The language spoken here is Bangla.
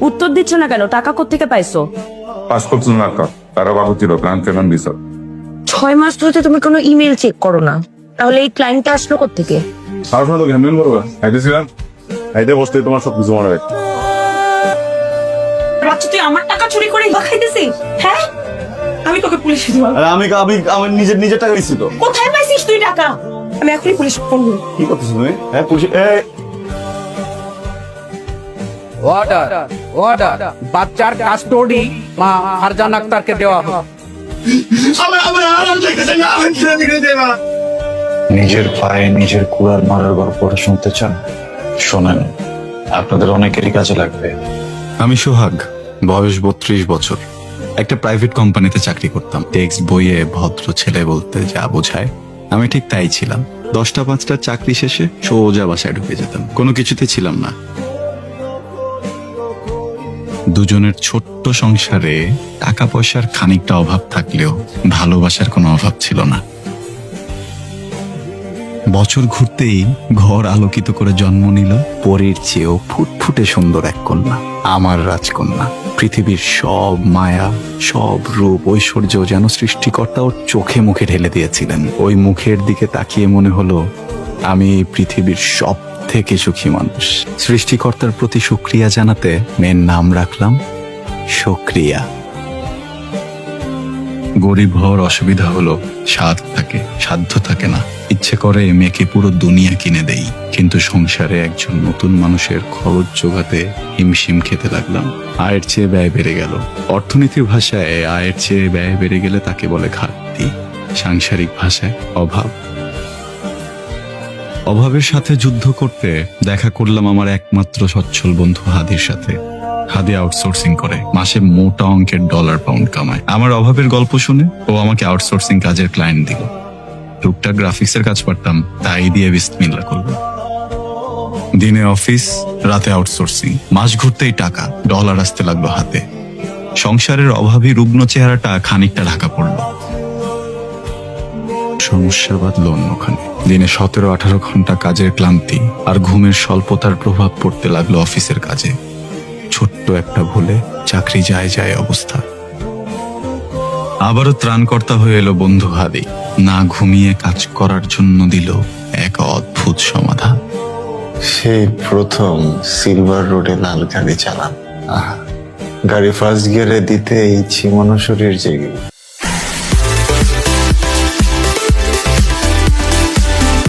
উত্তর দিচ্ছ না কেন? টাকা কোত্থেকে পাইছো? পাসপোর্ট নাকা তারা বাবু ছিল প্ল্যান কেনান ভিসা ছয় মাস ধরে তুমি কোনো ইমেল চেক করো না। তাহলে এই ক্লায়েন্টটা আসলো কোত্থেকে? আর শোনো তো হ্যান্ডেল করবা। খাইতেছিলাম খাইতে বসতে তোমার সব কিছু মনে হয় বাচ্চা তুই আমার টাকা চুরি করে ইবা খাইতেছিস? হ্যাঁ? আমি তোকে পুলিশে দিব আরে আমি আমি আমার নিজের নিজের টাকা দিচ্ছি তো। কোথায় পাইছিস তুই টাকা? আমি এখনই পুলিশ ফোন করব কি করতেছো তুমি? হ্যাঁ পুলিশ অর্ডার অর্ডার বাচ্চার কাস্টডি মা ফারজান আক্তারকে দেওয়া হোক। নিজের পায়ে নিজের কুড়ার মারার গল্পটা শুনতে চান? শোনেন আপনাদের অনেকেরই কাজে লাগবে। আমি সোহাগ বয়স বত্রিশ বছর। একটা প্রাইভেট কোম্পানিতে চাকরি করতাম। টেক্সট বইয়ে ভদ্র ছেলে বলতে যা বোঝায় আমি ঠিক তাই ছিলাম। দশটা পাঁচটা চাকরি শেষে সোজা বাসায় ঢুকে যেতাম। কোনো কিছুতে ছিলাম না। দুজনের ছোট্ট সংসারে টাকা পয়সার খানিকটা অভাব থাকলেও ভালোবাসার কোনো অভাব ছিল না। বছর ঘুরতেই ঘর আলোকিত করে জন্ম নিল পরীর চেয়েও ফুটফুটে সুন্দর এক কন্যা, আমার রাজকন্যা। পৃথিবীর সব মায়া, সব রূপ, ঐশ্বর্য যেন সৃষ্টিকর্তা ওর চোখে মুখে ঢেলে দিয়েছিলেন। ওই মুখের দিকে তাকিয়ে মনে হলো, আমি পৃথিবীর সব থেকে সুখী মানুষ। সৃষ্টিকর্তার প্রতি সুক্রিয়া জানাতে মেয়ের নাম রাখলাম সুক্রিয়া। গরিব হওয়ার অসুবিধা হলো স্বাদ থাকে, সাধ্য থাকে না। ইচ্ছে করে মেয়েকে পুরো দুনিয়া কিনে দেই, কিন্তু সংসারে একজন নতুন মানুষের খরচ জোগাতে হিমশিম খেতে লাগলাম। আয়ের চেয়ে ব্যয় বেড়ে গেল। অর্থনীতির ভাষায় আয়ের চেয়ে ব্যয় বেড়ে গেলে তাকে বলে ঘাটতি। সাংসারিক ভাষায় অভাব। অভাবের সাথে যুদ্ধ করতে দেখা করলাম আমার একমাত্র সচ্ছল বন্ধু হাদির সাথে। হাদি আউটসোর্সিং করে, মাসে মোটা অঙ্কের ডলার পাউন্ড কামায়। আমার অভাবের গল্প শুনে ও আমাকে আউটসোর্সিং কাজের ক্লায়েন্ট দিল। টুকটাক গ্রাফিক্সের কাজ পারতাম তাই দিয়ে বিসমিল্লা করল দিনে অফিস রাতে আউটসোর্সিং মাস ঘুরতেই টাকা ডলার আসতে লাগল হাতে। সংসারের অভাবী রুগ্ন চেহারাটা খানিকটা ঢাকা পড়ল। সমস্যা বাঁধলো অন্যখানে দিনে সতেরো, আঠারো ঘণ্টা কাজের ক্লান্তি আর ঘুমের স্বল্পতার প্রভাব পড়তে লাগল অফিসের কাজে। ছোট্ট একটা ভুলে চাকরি যায় যায় অবস্থা। আবারও ত্রাণকর্তা হয়ে এলো বন্ধু হাদি না ঘুমিয়ে কাজ করার জন্য দিল এক অদ্ভুত সমাধান সেই প্রথম সিলভার রোডে লাল গাড়ি চালান। গাড়ি ফার্স্ট গিয়ারে দিতে ছিমনো শরীর জেগে।